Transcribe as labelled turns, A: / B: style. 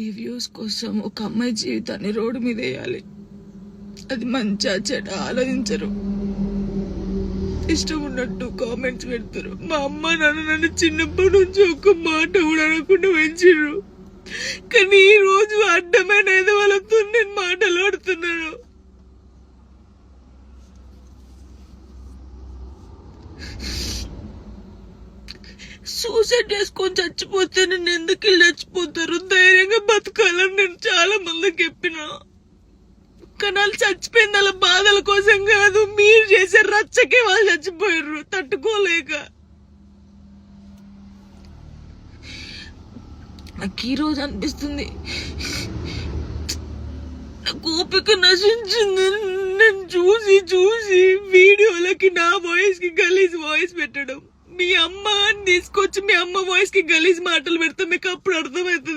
A: మీ views కోసం ఒక అమ్మాయి జీవితాన్ని రోడ్డు మీద వేయాలి. అది మంచిగా చెడ ఆలోచించరు. ఇష్టం ఉన్నట్టు కామెంట్స్ పెడతారు. మా అమ్మ నాన్న నన్ను చిన్నప్పటి నుంచి ఒక మాట కూడా అనకుండా పెంచిర్రు. కానీ ఈ రోజు అడ్డమైన ఏదో వాళ్ళతో నేను మాటలు ఆడుతున్నాను. సూసైడ్ చేసుకొని చచ్చిపోతే నేను ఎందుకు వీళ్ళు చచ్చిపోతారు? ధైర్యం చెప్పిన. కానీ వాళ్ళు చచ్చిపోయింది వాళ్ళ బాధల కోసం కాదు. మీరు చేసే రచ్చకే వాళ్ళు చచ్చిపోయారు తట్టుకోలేక. నాకు ఈ రోజు అనిపిస్తుంది. నాకు ఓపిక నశించింది. నేను చూసి చూసి వీడియోలకి నా వాయిస్కి గలీజ్ వాయిస్ పెట్టడం. మీ అమ్మ అని తీసుకొచ్చి మీ అమ్మ వాయిస్కి గలీజ్ మాటలు పెడితే మీకు అప్పుడు అర్థమవుతుంది